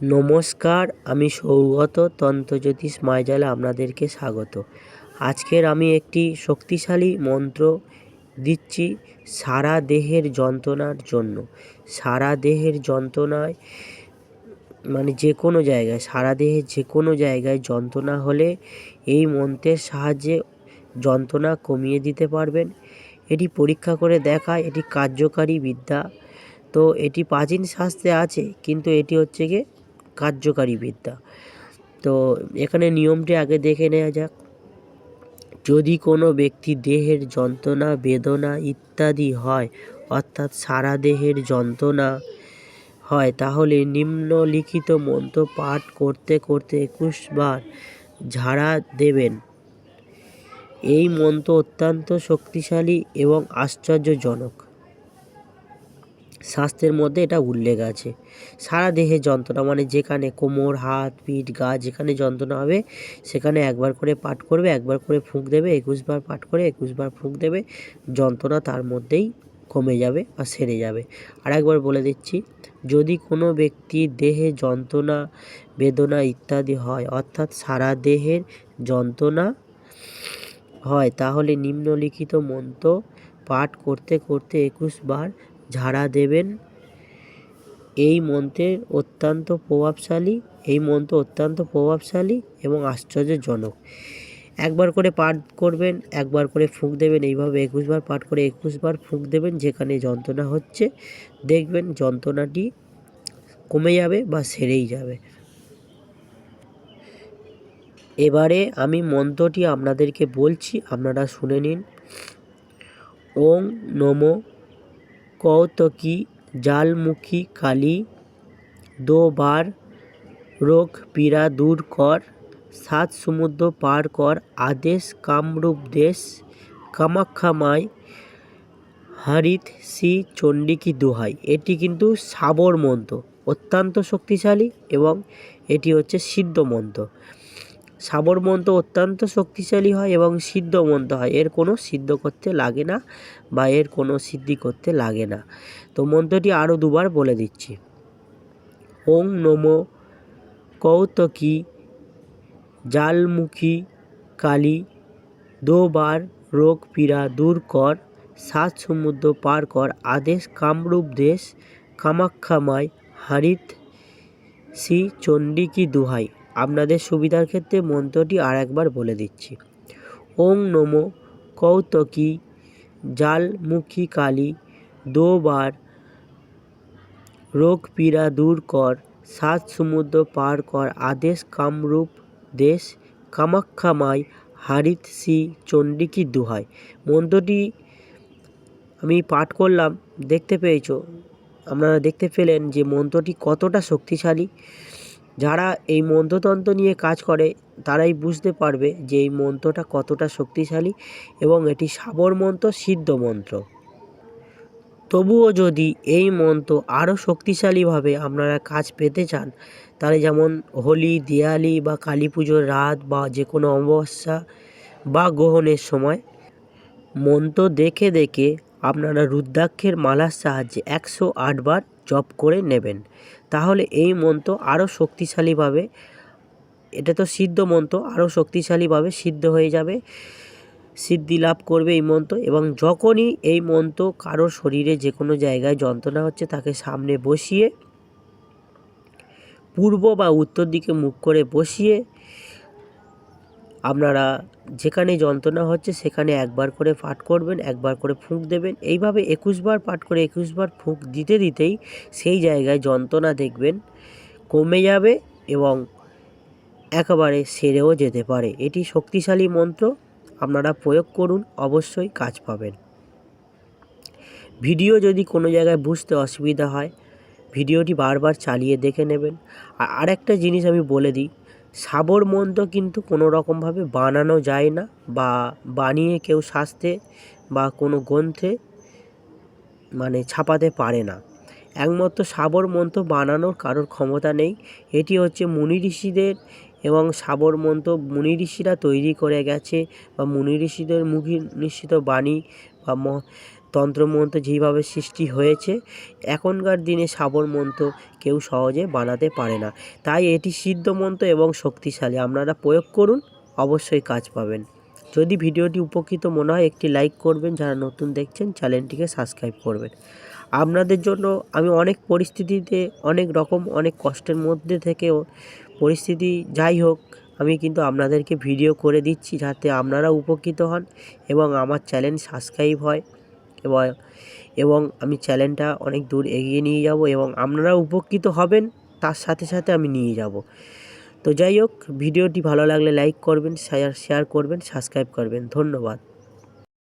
নমস্কার, আমি সৌগত তন্ত্রজ্যোতিষ মাইজালে আপনাদেরকে স্বাগত। আজকের আমি একটি শক্তিশালী মন্ত্র দিচ্ছি সারা দেহের যন্ত্রণার জন্য। সারা দেহের যন্ত্রণায় মানে যে কোনো জায়গায়, সারা দেহের যে কোনো জায়গায় যন্ত্রণা হলে এই মন্ত্রের সাহায্যে যন্ত্রণা কমিয়ে দিতে পারবেন। এটি পরীক্ষা করে দেখায়, এটি কার্যকারী বিদ্যা। তো এটি প্রাচীন শাস্ত্রে আছে, কিন্তু এটি হচ্ছে গিয়ে কার্যকারী বিদ্যা। তো এখানে নিয়মটি আগে দেখে নেওয়া যাক। যদি কোনো ব্যক্তি দেহের যন্ত্রণা, বেদনা ইত্যাদি হয়, অর্থাৎ সারা দেহের যন্ত্রণা হয়, তাহলে নিম্নলিখিত মন্ত্র পাঠ করতে করতে একুশ বার ঝাড়া দেবেন। এই মন্ত্র অত্যন্ত শক্তিশালী এবং আশ্চর্যজনক। স্বাস্থ্যের মধ্যে এটা উল্লেখ আছে। সারা দেহে যন্ত্রণা মানে যেখানে কোমর, হাত, পিঠ, গা যেখানে যন্ত্রণা হবে, সেখানে একবার করে পাঠ করবে, একবার করে ফুঁক দেবে, একুশবার পাঠ করে, একুশবার ফুঁক দেবে, যন্ত্রণা তার মধ্যেই কমে যাবে বা সেরে যাবে। আর একবার বলে দিচ্ছি, যদি কোনো ব্যক্তির দেহে যন্ত্রণা, বেদনা ইত্যাদি হয়, অর্থাৎ সারা দেহের যন্ত্রণা হয়, তাহলে নিম্নলিখিত মন্ত্র পাঠ করতে করতে একুশ বার ঝাড়া দেবেন। এই মন্ত্রের অত্যন্ত প্রভাবশালী, এই মন্ত্র অত্যন্ত প্রভাবশালী এবং আশ্চর্যজনক। একবার করে পাঠ করবেন, একবার করে ফুঁক দেবেন, এইভাবে একুশবার পাঠ করে একুশবার ফুঁক দেবেন, যেখানে যন্ত্রণা হচ্ছে, দেখবেন যন্ত্রণাটি কমে যাবে বা সেরেই যাবে। এবারে আমি মন্ত্রটি আপনাদেরকে বলছি, আপনারা শুনে নিন। ওং নমো কৌতকি জালমুখী কালী দো বার রোগ পীড়া দূর কর, সাত সমুদ্র পার কর, আদেশ কামরূপ দেশ, কামাখ্যামায় হারিত শ্রী চণ্ডীকি দোহাই। এটি কিন্তু সাবর মন্ত্র অত্যন্ত শক্তিশালী এবং এটি হচ্ছে সিদ্ধ মন্ত্র সাবর মন্ত্র অত্যন্ত শক্তিশালী হয় এবং সিদ্ধ মন্ত্র হয়। এর কোনো সিদ্ধ করতে লাগে না বা এর কোনো সিদ্ধি করতে লাগে না। তো মন্ত্রটি আরও দুবার বলে দিচ্ছি। ওং নমো কৌতকি জালমুখী কালী দোবার রোগ পীড়া দূর কর, সাত সমুদ্র পার কর, আদেশ কামরূপ দেশ কামাখ্যামায় হারিত শ্রী চণ্ডীকি দুহাই। আপনাদের সুবিধার ক্ষেত্রে মন্ত্রটি আর একবার বলে দিচ্ছি। ওং নমো কৌতকি জালমুখী কালী দোবার রোগ পীড়া দূর কর, সাত সমুদ্র পার কর, আদেশ কামরূপ দেশ কামাখ্যামায় হারিত শ্রী চণ্ডীকি দুহাই মন্ত্রটি আমি পাঠ করলাম, দেখতে পেয়েছ? আপনারা দেখতে পেলেন যে মন্ত্রটি কতটা শক্তিশালী। যারা এই মন্ত্রতন্ত্র নিয়ে কাজ করে, তারাই বুঝতে পারবে যে এই মন্ত্রটা কতটা শক্তিশালী এবং এটি সাবর মন্ত্র, সিদ্ধ মন্ত্র। তবুও যদি এই মন্ত্র আরও শক্তিশালীভাবে আপনারা কাজ পেতে চান, তাহলে যেমন হোলি দিওয়ালি বা কালী পুজোর রাত বা যে কোনো অমাবস্যা বা গ্রহণের সময়, মন্ত্র দেখে দেখে আপনারা রুদ্রাক্ষের মালার সাহায্যে একশো আটবার জপ করে নেবেন। তাহলে এই মন্ত্র আরও শক্তিশালীভাবে, এটা তো সিদ্ধ মন্ত্র, আরও শক্তিশালীভাবে সিদ্ধ হয়ে যাবে। সিদ্ধি লাভ করবে এই মন্ত্র এবং যখনই এই মন্ত্র কারও শরীরে যে কোনো জায়গায় যন্ত্রণা হচ্ছে, তাকে সামনে বসিয়ে, পূর্ব বা উত্তর দিকে মুখ করে বসিয়ে আপনারা যেখানে যন্ত্রণা হচ্ছে সেখানে একবার করে পাঠ করবেন, একবার করে ফুঁক দেবেন। এইভাবে একুশবার পাঠ করে একুশবার ফুঁক দিতে দিতেই সেই জায়গায় যন্ত্রণা দেখবেন, কমে যাবে এবং একেবারে সেরেও যেতে পারে। এটি শক্তিশালী মন্ত্র, আপনারা প্রয়োগ করুন, অবশ্যই কাজ পাবেন। ভিডিও যদি কোনো জায়গায় বুঝতে অসুবিধা হয়, ভিডিওটি বারবার চালিয়ে দেখে নেবেন। আর আরেকটা জিনিস আমি বলে দিই সাবর মন্ত্র কিন্তু কোনো রকমভাবে বানানো যায় না বা বানিয়ে কেউ শাস্তে বা কোনো গ্রন্থে মানে ছাপাতে পারে না। একমাত্র সাবর মন্ত্র বানানোর কারোর ক্ষমতা নেই। এটি হচ্ছে মুনি ঋষিদের এবং সাবর মন্ত্র মুনি ঋষিরা তৈরি করে গেছে বা মুনি ঋষিদের মুখী নিশ্চিত বাণী বা তন্ত্রমন্ত্র যেইভাবে সৃষ্টি হয়েছে, এখনকার দিনে শাবর মন্ত্র কেউ সহজে বানাতে পারে না। তাই এটি সিদ্ধ মন্ত্র এবং শক্তিশালী। আপনারা প্রয়োগ করুন, অবশ্যই কাজ পাবেন। যদি ভিডিওটি উপকৃত মনে হয়, একটি লাইক করবেন। যারা নতুন দেখছেন, চ্যানেলটিকে সাবস্ক্রাইব করবেন। আপনাদের জন্য আমি অনেক পরিস্থিতিতে, অনেক রকম, অনেক কষ্টের মধ্যে থেকেও পরিস্থিতি যাই হোক, আমি কিন্তু আপনাদেরকে ভিডিও করে দিচ্ছি যাতে আপনারা উপকৃত হন এবং আমার চ্যানেল সাবস্ক্রাইব হয়। এবং এবং আমি চ্যানেলটা অনেক দূর এগিয়ে নিয়ে যাব এবং আপনারা উপকৃত হবেন, তার সাথে সাথে আমি নিয়ে যাব। তো যাই হোক, ভিডিওটি ভালো লাগলে লাইক করবেন শেয়ার শেয়ার করবেন সাবস্ক্রাইব করবেন। ধন্যবাদ।